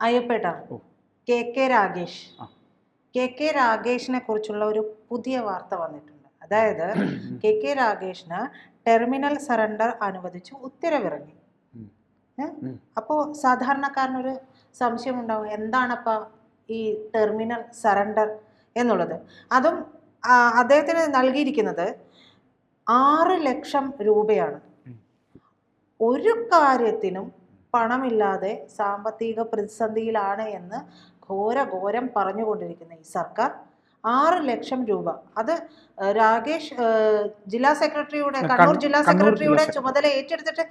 അയ്യപ്പേട്ട. K K Ragesh. K K രാഗേഷിനെ കുറിച്ചുള്ള ഒരു പുതിയ വാർത്ത വന്നിട്ടുണ്ട്. അതായത് കെ കെ രാഗേഷിന് ടെർമിനൽ സറണ്ടർ അനുവദിച്ചു ഉത്തരവിറങ്ങി. അപ്പോ സാധാരണക്കാരനൊരു സംശയം ഉണ്ടാവും എന്താണപ്പ ഈ ടെർമിനൽ സറണ്ടർ എന്നുള്ളത്. അതും അദ്ദേഹത്തിന് നൽകിയിരിക്കുന്നത് ആറ് ലക്ഷം രൂപയാണ്. ഒരു കാര്യത്തിനും പണമില്ലാതെ സാമ്പത്തിക പ്രതിസന്ധിയിലാണ് എന്ന് ഘോര ഘോരം പറഞ്ഞുകൊണ്ടിരിക്കുന്ന ഈ സർക്കാർ ആറ് ലക്ഷം രൂപ. അത് രാകേഷ് ജില്ലാ സെക്രട്ടറിയുടെ കണ്ണൂർ- ജില്ലാ സെക്രട്ടറിയുടെ ചുമതല ഏറ്റെടുത്തിട്ട്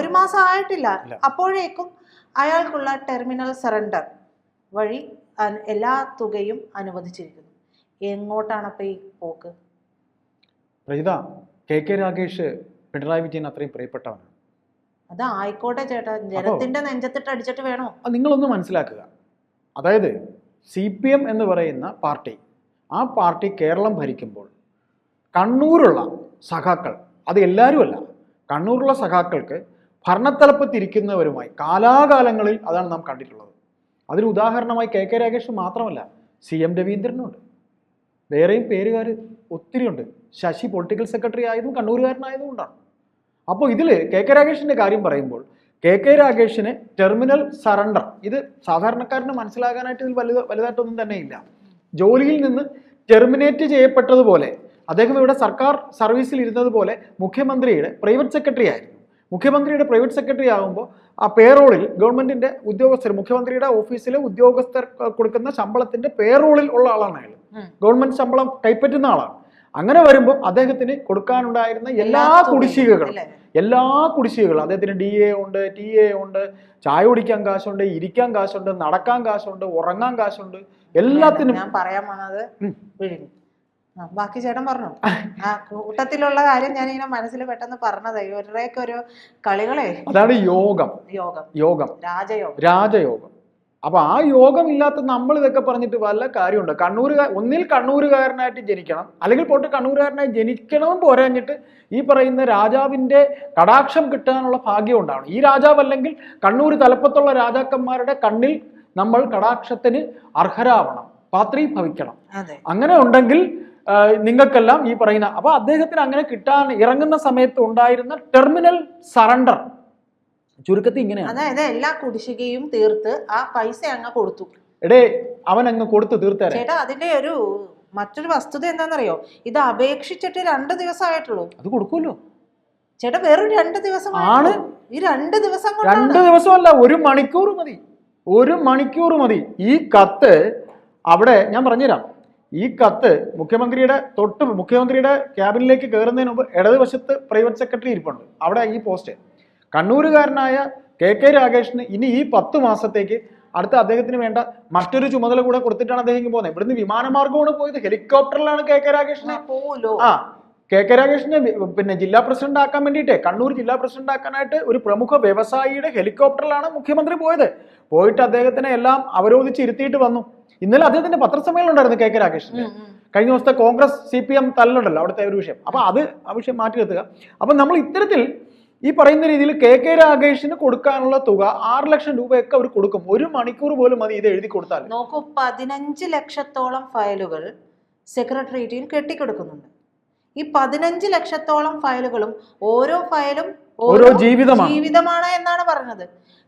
ഒരു മാസം ആയിട്ടില്ല. അപ്പോഴേക്കും അയാൾക്കുള്ള ടെർമിനൽ സറണ്ടർ വഴി എല്ലാ തുകയും അനുവദിച്ചിരിക്കുന്നു. എങ്ങോട്ടാണ് അപ്പൊ ഈ പോക്ക്? പ്രജിത കെ കെ രാകേഷ് പിണറായി വിജയൻ അത്രയും പ്രിയപ്പെട്ടവനാണ്. അത് ആയിക്കോട്ടെ ചേട്ടാ ജനത്തിന്റെ നെഞ്ചത്തിട്ട് അടിച്ചിട്ട് വേണോ? നിങ്ങളൊന്ന് മനസ്സിലാക്കുക. അതായത് സി പി എം എന്ന് പറയുന്ന പാർട്ടി ആ പാർട്ടി കേരളം ഭരിക്കുമ്പോൾ കണ്ണൂരുള്ള സഖാക്കൾ അത് എല്ലാവരുമല്ല കണ്ണൂരുള്ള സഖാക്കൾക്ക് ഭരണത്തലപ്പത്തിരിക്കുന്നവരുമായി കാലാകാലങ്ങളിൽ അതാണ് നാം കണ്ടിട്ടുള്ളത്. അതിന് ഉദാഹരണമായി കെ കെ രാഗേഷ് മാത്രമല്ല സി എം രവീന്ദ്രനുണ്ട്. വേറെയും പേരുകാർ ഒത്തിരിയുണ്ട്. ശശി പൊളിറ്റിക്കൽ സെക്രട്ടറി ആയതും കണ്ണൂരുകാരനായതും കൊണ്ടാണ്. അപ്പോൾ ഇതിൽ കെ കെ രാഗേഷിന്റെ കാര്യം പറയുമ്പോൾ കെ കെ രാഗേഷിന് ടെർമിനൽ സറണ്ടർ ഇത് സാധാരണക്കാരന് മനസ്സിലാകാനായിട്ട് ഇതിൽ വലുത് വലുതായിട്ടൊന്നും തന്നെ ഇല്ല ജോലിയിൽ നിന്ന് ടെർമിനേറ്റ് ചെയ്യപ്പെട്ടതുപോലെ അദ്ദേഹം ഇവിടെ സർക്കാർ സർവീസിൽ ഇരുന്നതുപോലെ മുഖ്യമന്ത്രിയുടെ പ്രൈവറ്റ് സെക്രട്ടറി ആയിരുന്നു. മുഖ്യമന്ത്രിയുടെ പ്രൈവറ്റ് സെക്രട്ടറി ആകുമ്പോൾ ആ പേറോളിൽ ഗവൺമെന്റിന്റെ ഉദ്യോഗസ്ഥർ മുഖ്യമന്ത്രിയുടെ ഓഫീസിലെ ഉദ്യോഗസ്ഥർ കൊടുക്കുന്ന ശമ്പളത്തിന്റെ പേറോളിൽ ഉള്ള ആളാണ് അയാൾ ഗവൺമെന്റ് ഗവൺമെന്റ് ശമ്പളം കൈപ്പറ്റുന്ന ആളാണ്. അങ്ങനെ വരുമ്പോൾ അദ്ദേഹത്തിന് കൊടുക്കാനുണ്ടായിരുന്ന എല്ലാ കുടിശ്ശികകളും എല്ലാ കുടിശ്ശികകളും അദ്ദേഹത്തിന് ഡി എ ഉണ്ട് ടി എ ഉണ്ട് ചായ കുടിക്കാൻ കാശുണ്ട് ഇരിക്കാൻ കാശുണ്ട് നടക്കാൻ കാശുണ്ട് ഉറങ്ങാൻ കാശുണ്ട് എല്ലാത്തിനും ഞാൻ പറയാൻ വന്നത്. ബാക്കി ചേട്ടൻ പറഞ്ഞു. ആ കൂട്ടത്തിലുള്ള കാര്യം ഞാൻ ഇങ്ങനെ മനസ്സിൽ പെട്ടെന്ന് പറഞ്ഞത്. ഇവരുടെയൊക്കെ ഒരു കളികളെ അതാണ് യോഗം. യോഗം. യോഗം. രാജയോഗം. രാജയോഗം. അപ്പൊ ആ യോഗം ഇല്ലാത്ത നമ്മൾ ഇതൊക്കെ പറഞ്ഞിട്ട് വല്ല കാര്യമുണ്ട്? കണ്ണൂരുകാർ ഒന്നിൽ കണ്ണൂരുകാരനായിട്ട് ജനിക്കണം. അല്ലെങ്കിൽ പോട്ട് കണ്ണൂരുകാരനായി ജനിക്കണമെന്ന് പോരാഞ്ഞിട്ട് ഈ പറയുന്ന രാജാവിന്റെ കടാക്ഷം കിട്ടാനുള്ള ഭാഗ്യം ഉണ്ടാവണം. ഈ രാജാവ് അല്ലെങ്കിൽ കണ്ണൂർ തലപ്പത്തുള്ള രാജാക്കന്മാരുടെ കണ്ണിൽ നമ്മൾ കടാക്ഷത്തിന് അർഹരാവണം. പാത്രീഭവിക്കണം. ഭവിക്കണം അങ്ങനെ ഉണ്ടെങ്കിൽ നിങ്ങൾക്കെല്ലാം ഈ പറയുന്ന അപ്പൊ അദ്ദേഹത്തിന് അങ്ങനെ കിട്ടാൻ ഇറങ്ങുന്ന സമയത്ത് ഉണ്ടായിരുന്ന ടെർമിനൽ സറണ്ടർ ചുരുക്കത്തിൽ ഇങ്ങനെയാണ്. അതായത് എല്ലാ കുടിശ്ശികയും തീർത്ത് ആ പൈസ അങ്ങ് കൊടുത്തു. എടേ അവൻ അങ്ങ് കൊടുത്തു തീർത്ത ചേട്ടാ അതിന്റെ ഒരു മറ്റൊരു വസ്തുത എന്താണെന്നറിയോ? ഇത് അപേക്ഷിച്ചിട്ട് രണ്ട് ദിവസമായിട്ടുള്ളൂ. അത് കൊടുക്കുമല്ലോ. ചേട്ടാ വെറും രണ്ട് ദിവസം ആണ്. ഈ രണ്ട് ദിവസം രണ്ട് ദിവസമല്ല ഒരു മണിക്കൂർ മതി. ഒരു മണിക്കൂർ മതി. ഈ കത്ത് അവിടെ ഞാൻ പറഞ്ഞുതരാം. ഈ കത്ത് മുഖ്യമന്ത്രിയുടെ തൊട്ട് മുഖ്യമന്ത്രിയുടെ ക്യാബിനിലേക്ക് കയറുന്നതിന് മുമ്പ് ഇടതുവശത്ത് പ്രൈവറ്റ് സെക്രട്ടറി ഇരിപ്പുണ്ട്. അവിടെ ഈ പോസ്റ്റ്. കണ്ണൂരുകാരനായ കെ കെ രാഗേഷിന് ഇനി ഈ പത്ത് മാസത്തേക്ക് അടുത്ത അദ്ദേഹത്തിന് വേണ്ട മറ്റൊരു ചുമതല കൂടെ കൊടുത്തിട്ടാണ് അദ്ദേഹം പോകുന്നത്. ഇവിടുന്ന് വിമാനമാർഗമാണ് പോയത്. ഹെലികോപ്റ്ററിലാണ് കെ കെ രാഗേഷിനെ പോലോ ആ കെ കെ രാഗേഷിനെ പിന്നെ ജില്ലാ പ്രസിഡന്റ് ആക്കാൻ വേണ്ടിയിട്ട് കണ്ണൂർ ജില്ലാ പ്രസിഡന്റ് ആക്കാനായിട്ട് ഒരു പ്രമുഖ വ്യവസായിയുടെ ഹെലികോപ്റ്ററിലാണ് മുഖ്യമന്ത്രി പോയത്. പോയിട്ട് അദ്ദേഹത്തിനെ എല്ലാം അവരോധിച്ച് ഇരുത്തിയിട്ട് വന്നു. ഇന്നലെ അദ്ദേഹത്തിന്റെ പത്രസമ്മേളനം ഉണ്ടായിരുന്നു കെ കെ രാഗേഷിന്റെ കഴിഞ്ഞ ദിവസത്തെ കോൺഗ്രസ് സി പി എം തല്ലുണ്ടല്ലോ അവിടുത്തെ ഒരു വിഷയം. അപ്പൊ അത് ആ വിഷയം മാറ്റി നിർത്തുക അപ്പൊ നമ്മൾ ഇത്തരത്തിൽ ഈ പറയുന്ന രീതിയിൽ കെ കെ രാഗേഷിന് കൊടുക്കാനുള്ള തുക ആറ് ലക്ഷം രൂപയൊക്കെ അവർ കൊടുക്കും. ഒരു മണിക്കൂർ പോലും മതി ഇത് എഴുതി കൊടുത്താൽ നോക്കൂ പതിനഞ്ച് ലക്ഷത്തോളം ഫയലുകൾ സെക്രട്ടേറിയറ്റിൽ കെട്ടിക്കൊടുക്കുന്നുണ്ട്. ഈ പതിനഞ്ച് ലക്ഷത്തോളം ഫയലുകളും ഓരോ ഫയലും ഓരോ ജീവിതമാണ്. ജീവിതമാണ് എന്നാണ് പറഞ്ഞത്.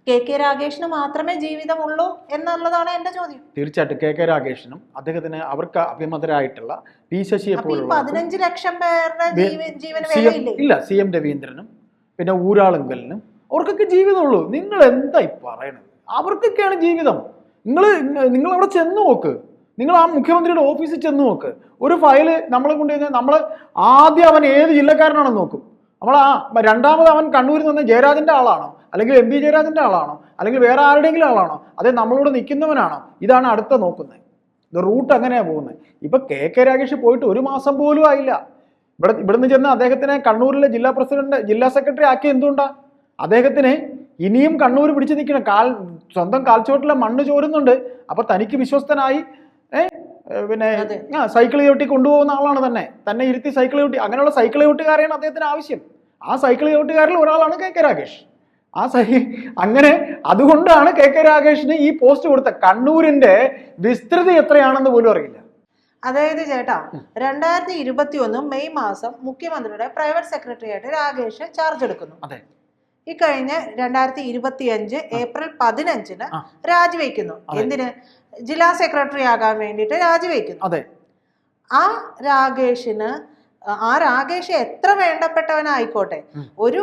കെ കെ രാഗേഷിന് മാത്രമേ ജീവിതമുള്ളൂ എന്നുള്ളതാണ് എന്റെ ചോദ്യം. തീർച്ചയായിട്ടും കെ കെ രാഗേഷിനും അദ്ദേഹത്തിന് അവർക്ക് അഭിമതരായിട്ടുള്ള പി ശശിയെ പോലുള്ള പതിനഞ്ച് ലക്ഷം പേരുടെ ജീവന് ഇല്ല സി എം രവീന്ദ്രനും പിന്നെ ഊരാളുങ്കലിനും അവർക്കൊക്കെ ജീവിതമുള്ളൂ. നിങ്ങൾ എന്തായി പറയണത്? അവർക്കൊക്കെയാണ് ജീവിതം. നിങ്ങൾ നിങ്ങൾ അവിടെ ചെന്ന് നോക്ക്. നിങ്ങൾ ആ മുഖ്യമന്ത്രിയുടെ ഓഫീസിൽ ചെന്ന് നോക്ക്. ഒരു ഫയൽ നമ്മളെ കൊണ്ട് കഴിഞ്ഞാൽ നമ്മൾ ആദ്യം അവൻ ഏത് ജില്ലക്കാരനാണെന്ന് നോക്കും. നമ്മൾ ആ രണ്ടാമത് അവൻ കണ്ണൂരിൽ നിന്ന് ജയരാജന്റെ ആളാണോ? അല്ലെങ്കിൽ എം പി ജയരാജന്റെ ആളാണോ? അല്ലെങ്കിൽ വേറെ ആരുടെയെങ്കിലും ആളാണോ? അതേ നമ്മളോട് നിൽക്കുന്നവനാണോ? ഇതാണ് അടുത്ത നോക്കുന്നത്. ഇത് റൂട്ട് അങ്ങനെയാണ് പോകുന്നത്. ഇപ്പം കെ കെ രാഗേഷ് പോയിട്ട് ഒരു മാസം പോലും ആയില്ല. ഇവിടെ ഇവിടുന്ന് ചെന്ന് അദ്ദേഹത്തിനെ കണ്ണൂരിലെ ജില്ലാ പ്രസിഡന്റ് ജില്ലാ സെക്രട്ടറി ആക്കി എന്തുകൊണ്ടാ? അദ്ദേഹത്തിന് ഇനിയും കണ്ണൂർ പിടിച്ചു നിൽക്കണം. കാൽ സ്വന്തം കാൽച്ചുവട്ടിലെ മണ്ണ് ചോരുന്നുണ്ട്. അപ്പൊ തനിക്ക് വിശ്വസ്തനായി പിന്നെ ആ സൈക്കിൾ ചവിട്ടി കൊണ്ടുപോകുന്ന ആളാണ് തന്നെ. തന്നെ ഇരുത്തി സൈക്കിൾ ചവിട്ടി അങ്ങനെയുള്ള സൈക്കിൾ ചവിട്ടുകാരെയാണ് അദ്ദേഹത്തിന് ആവശ്യം. ആ സൈക്കിൾ ചവിട്ടുകാരിൽ ഒരാളാണ് കെ കെ രാഗേഷ് ആ സൈ അങ്ങനെ അതുകൊണ്ടാണ് കെ കെ രാഗേഷിന് ഈ പോസ്റ്റ് കൊടുത്ത കണ്ണൂരിന്റെ വിസ്തൃതി എത്രയാണെന്ന് പോലും അറിയില്ല. അതായത് ചേട്ടാ രണ്ടായിരത്തി ഇരുപത്തി ഒന്ന് മെയ് മാസം മുഖ്യമന്ത്രിയുടെ പ്രൈവറ്റ് സെക്രട്ടറി ആയിട്ട് രാകേഷ് ചാർജ് എടുക്കുന്നു. ഈ കഴിഞ്ഞ രണ്ടായിരത്തി ഇരുപത്തി അഞ്ച് ഏപ്രിൽ പതിനഞ്ചിന്. രാജിവെക്കുന്നു. എന്തിന്? ജില്ലാ സെക്രട്ടറി ആകാൻ വേണ്ടിയിട്ട് രാജിവെക്കുന്നു. ആ രാകേഷിന് ആ രാകേഷ് എത്ര വേണ്ടപ്പെട്ടവനായിക്കോട്ടെ. ഒരു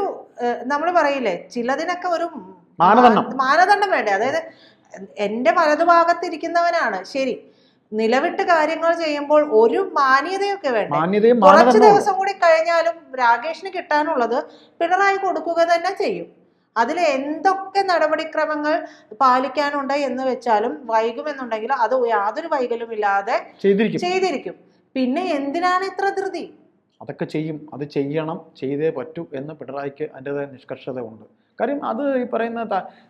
നമ്മൾ പറയില്ലേ ചിലതിനൊക്കെ ഒരു മാനദണ്ഡം. മാനദണ്ഡം വേണ്ടേ. അതായത് എന്റെ വലതുഭാഗത്തിരിക്കുന്നവനാണ്. ശരി. നിലവിട്ട് കാര്യങ്ങൾ ചെയ്യുമ്പോൾ ഒരു മാന്യതയൊക്കെ വേണ്ടേ? മാന്യതയും കുറച്ച് ദിവസം കൂടി കഴിഞ്ഞാലും രാകേഷിന് കിട്ടാനുള്ളത് പിണറായി കൊടുക്കുക തന്നെ ചെയ്യും. അതിൽ എന്തൊക്കെ നടപടിക്രമങ്ങൾ പാലിക്കാനുണ്ട് എന്ന് വെച്ചാലും വൈകുമെന്നുണ്ടെങ്കിൽ അത് യാതൊരു വൈകലും ഇല്ലാതെ ചെയ്തിരിക്കും. ചെയ്തിരിക്കും. പിന്നെ എന്തിനാണ് ഇത്ര ധൃതി? അതൊക്കെ ചെയ്യും. അത് ചെയ്യണം. ചെയ്തേ പറ്റൂ എന്ന് പിണറായിക്ക് അതിന്റെതായ നിഷ്കർഷത ഉണ്ട് കാര്യം അത് ഈ പറയുന്ന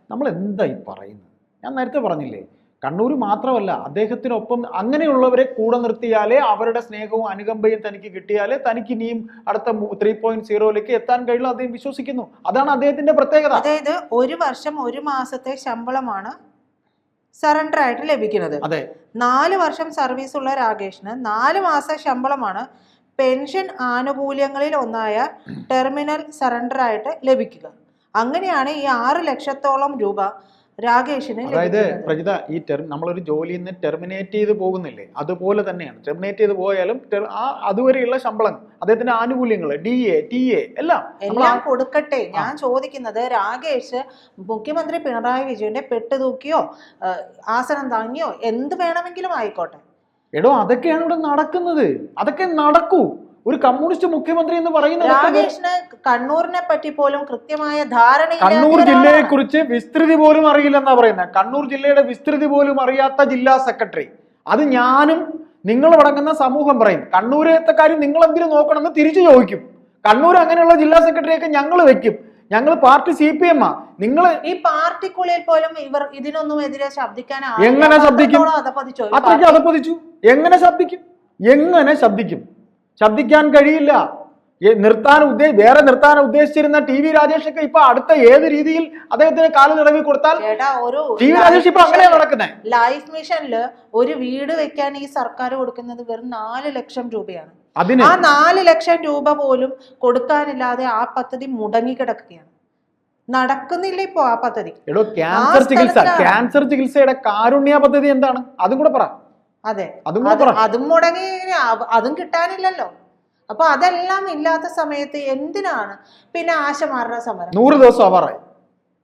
നമ്മൾ എന്താ ഈ പറയുന്നത്? ഞാൻ നേരത്തെ പറഞ്ഞില്ലേ കണ്ണൂർ മാത്രമല്ല അദ്ദേഹത്തിനൊപ്പം അങ്ങനെയുള്ളവരെ കൂടെ നിർത്തിയാലേ അവരുടെ സ്നേഹവും അനുകമ്പയും തനിക്ക് കിട്ടിയാലേ തനിക്ക് ഇനിയും അടുത്ത ത്രീ പോയിന്റ് സീറോയിലേക്ക് എത്താൻ കഴിയുള്ളൂ അദ്ദേഹം വിശ്വസിക്കുന്നു. അതാണ് അദ്ദേഹത്തിന്റെ പ്രത്യേകത. അതായത് ഒരു വർഷം ഒരു മാസത്തെ ശമ്പളമാണ് സറണ്ടർ ആയിട്ട് ലഭിക്കുന്നത്. അതെ. നാല് വർഷം സർവീസ് ഉള്ള രാകേഷിന് നാല് മാസ ശമ്പളമാണ് പെൻഷൻ ആനുകൂല്യങ്ങളിൽ ഒന്നായ ടെർമിനൽ സറണ്ടർ ആയിട്ട് ലഭിക്കുക. അങ്ങനെയാണ് ഈ ആറ് ലക്ഷത്തോളം രൂപ രാകേഷിന് അതായത് പ്രജിത ഈ ടെർ നമ്മളൊരു ജോലിയിൽ നിന്ന് ടെർമിനേറ്റ് ചെയ്ത് പോകുന്നില്ലേ? അതുപോലെ തന്നെയാണ്. ടെർമിനേറ്റ് ചെയ്ത് പോയാലും ആ അതുവരെയുള്ള ശമ്പളം അദ്ദേഹത്തിന്റെ ആനുകൂല്യങ്ങൾ ഡി എ ടി എ എല്ലാം എല്ലാം കൊടുക്കട്ടെ. ഞാൻ ചോദിക്കുന്നത് രാകേഷ് മുഖ്യമന്ത്രി പിണറായി വിജയന്റെ പെട്ടുതൂക്കിയോ തൂക്കിയോ ആസനം താങ്ങിയോ എന്ത് വേണമെങ്കിലും ആയിക്കോട്ടെ. എടോ അതൊക്കെയാണ് ഇവിടെ നടക്കുന്നത്. അതൊക്കെ നടക്കൂ. ഒരു കമ്മ്യൂണിസ്റ്റ് മുഖ്യമന്ത്രി എന്ന് പറയുന്നത് രാകേഷിന് കണ്ണൂരിനെ പറ്റി പോലും കൃത്യമായ ധാരണ കണ്ണൂർ ജില്ലയെ കുറിച്ച് വിസ്തൃതി പോലും അറിയില്ലെന്നാ പറയുന്നത് കണ്ണൂർ ജില്ലയുടെ വിസ്തൃതി പോലും അറിയാത്ത ജില്ലാ സെക്രട്ടറി. അത് ഞാനും നിങ്ങൾ അടങ്ങുന്ന സമൂഹം പറയും. കണ്ണൂരത്തെ കാര്യം നിങ്ങൾ എന്തിനു നോക്കണമെന്ന് തിരിച്ചു ചോദിക്കും. കണ്ണൂർ അങ്ങനെയുള്ള ജില്ലാ സെക്രട്ടറിയൊക്കെ ഞങ്ങൾ വെക്കും. ഞങ്ങൾ പാർട്ടി സി പി എം ആ. നിങ്ങൾ ഈ പാർട്ടിക്കുള്ളിൽ പോലും ഇവർ ഇതിനൊന്നും എതിരെ ശബ്ദിക്കാൻ എങ്ങനെ ശബ്ദിക്കും? അത്രയ്ക്ക് അതപ്പതിച്ചു എങ്ങനെ ശബ്ദിക്കും? എങ്ങനെ ശബ്ദിക്കും? ശബ്ദിക്കാൻ കഴിയില്ല. നിർത്താൻ ഉദ്ദേശ വേറെ നിർത്താൻ ഉദ്ദേശിച്ചിരുന്ന ടി വി രാജേഷൊക്കെ ഇപ്പൊ അടുത്ത ഏത് രീതിയിൽ അദ്ദേഹത്തിന് കാൽ നിറവി കൊടുത്താൽ ടി വി രാജേഷ് ഇപ്പൊ അങ്ങനെയാണ് നടക്കുന്നത് ലൈഫ് മിഷനിൽ ഒരു വീട് വെക്കാൻ ഈ സർക്കാർ കൊടുക്കുന്നത് വെറും നാല് ലക്ഷം രൂപയാണ്. അതിന് ആ നാല് ലക്ഷം രൂപ പോലും കൊടുക്കാനില്ലാതെ ആ പദ്ധതി മുടങ്ങി കിടക്കുകയാണ് നടക്കുന്നില്ല ഇപ്പോ ആ പദ്ധതി. എടോ ക്യാൻസർ ചികിത്സ. ക്യാൻസർ ചികിത്സയുടെ കാരുണ്യ പദ്ധതി എന്താണ്? അതും കൂടെ പറ. അതെ. അതും മുടങ്ങി അതും കിട്ടാനില്ലല്ലോ. അപ്പൊ അതെല്ലാം ഇല്ലാത്ത സമയത്ത് എന്തിനാണ് പിന്നെ ആശമാരുടെ സമരം? നൂറ് ദിവസം ആവാറായി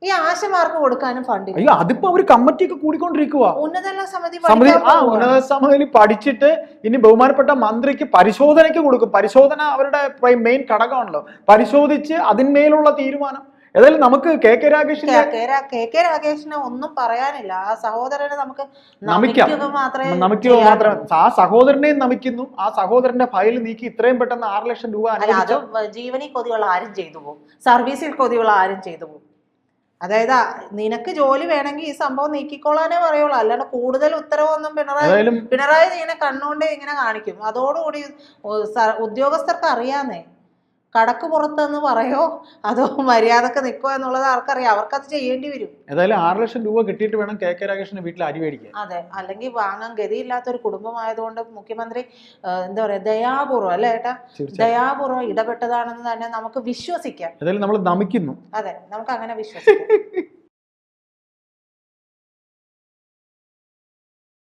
ഈ ആശമാർക്ക് കൊടുക്കാനും ഫണ്ട് അയ്യോ അതിപ്പോ അവർ കമ്മിറ്റിയൊക്കെ കൂടിക്കൊണ്ടിരിക്കുക ഉന്നതല സമിതി സമിതി. ഉന്നത സമിതിയിൽ പഠിച്ചിട്ട് ഇനി ബഹുമാനപ്പെട്ട മന്ത്രിക്ക് പരിശോധനയ്ക്ക് കൊടുക്കും. പരിശോധന അവരുടെ മെയിൻ ഘടകമാണല്ലോ. പരിശോധിച്ച് അതിന്മേലുള്ള തീരുമാനം ഏതായാലും നമുക്ക് കെ കെ രാകേഷിന്റെ കെ- കെ രാ- കെ കെ രാഗേഷിന് ഒന്നും പറയാനില്ല. ആ സഹോദരനെ നമുക്ക് നമിക്കാം. നമിക്കുക മാത്രമേ. ആ സഹോദരനെയും നമിക്കുന്നു. ആ സഹോദരന്റെ ഫയൽ നീക്കി ഇത്രയും പെട്ടെന്ന് ആറ് ലക്ഷം രൂപ ജീവനി അത് അനുവദിച്ച? ജീവനിൽ കൊതിയുള്ള ആരും ചെയ്തു പോകും. സർവീസിൽ കൊതിയുള്ള ആരും ചെയ്തു പോകും. അതായത് നിനക്ക് ജോലി വേണമെങ്കിൽ ഈ സംഭവം നീക്കിക്കോളാനേ പറയുള്ളൂ. അല്ലാണ്ട് കൂടുതൽ ഉത്തരവൊന്നും പിണറായി പിണറായി ഇങ്ങനെ കണ്ണുകൊണ്ട് ഇങ്ങനെ കാണിക്കും. അതോടുകൂടി ഉദ്യോഗസ്ഥർക്ക് അറിയാന്നേ. കടക്ക് പുറത്തെന്ന് പറയോ? അതോ മര്യാദയ്ക്ക് നിൽക്കോ എന്നുള്ളത് ആർക്കറിയാം. അവർക്കത് ചെയ്യേണ്ടി വരും. ഏതായാലും ആറ് ലക്ഷം രൂപ കിട്ടിയിട്ട് വേണം കെ കെ രാഗേഷിന്റെ വീട്ടിൽ അരി മേടിക്കാൻ. അതെ. അല്ലെങ്കിൽ വാങ്ങാൻ ഗതിയില്ലാത്ത ഒരു കുടുംബമായതുകൊണ്ട് മുഖ്യമന്ത്രി എന്താ പറയാ ദയാപൂർവം അല്ലേ ഏട്ടാ? ദയാപൂർവം ഇടപെട്ടതാണെന്ന് തന്നെ നമുക്ക് വിശ്വസിക്കാം. ഏതായാലും നമ്മൾ നമിക്കുന്നു. അതെ. നമുക്ക് അങ്ങനെ വിശ്വസിക്കാം.